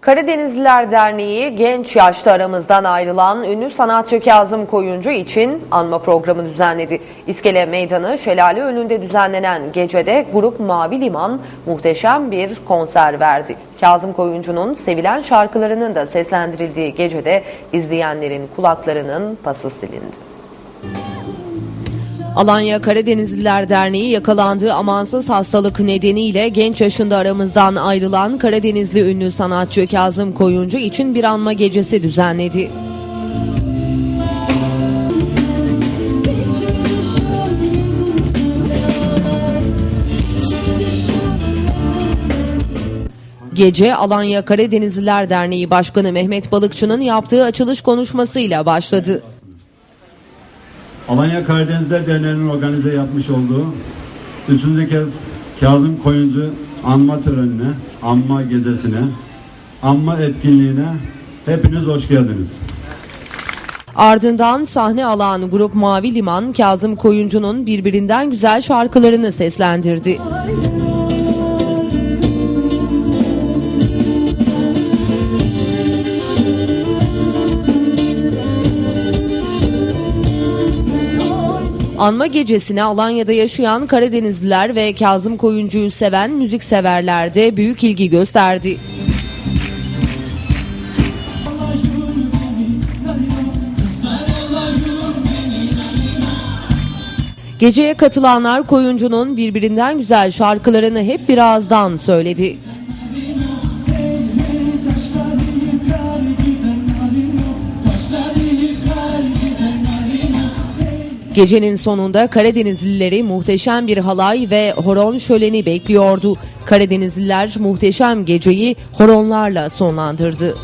Karadenizliler Derneği genç yaşta aramızdan ayrılan ünlü sanatçı Kazım Koyuncu için anma programı düzenledi. İskele Meydanı Şelale önünde düzenlenen gecede grup Mavi Liman muhteşem bir konser verdi. Kazım Koyuncu'nun sevilen şarkılarının da seslendirildiği gecede izleyenlerin kulaklarının pası silindi. Alanya Karadenizliler Derneği yakalandığı amansız hastalık nedeniyle genç yaşında aramızdan ayrılan Karadenizli ünlü sanatçı Kazım Koyuncu için bir anma gecesi düzenledi. Gece Alanya Karadenizliler Derneği Başkanı Mehmet Balıkçı'nın yaptığı açılış konuşmasıyla başladı. Alanya Karadenizler Derneği'nin organize yapmış olduğu üçüncü kez Kazım Koyuncu anma törenine, anma gecesine, anma etkinliğine hepiniz hoş geldiniz. Ardından sahne alan grup Mavi Liman Kazım Koyuncu'nun birbirinden güzel şarkılarını seslendirdi. Anma gecesine Alanya'da yaşayan Karadenizliler ve Kazım Koyuncu'yu seven müzikseverler de büyük ilgi gösterdi. Geceye katılanlar Koyuncu'nun birbirinden güzel şarkılarını hep bir ağızdan söyledi. Gecenin sonunda Karadenizlileri muhteşem bir halay ve horon şöleni bekliyordu. Karadenizliler muhteşem geceyi horonlarla sonlandırdı.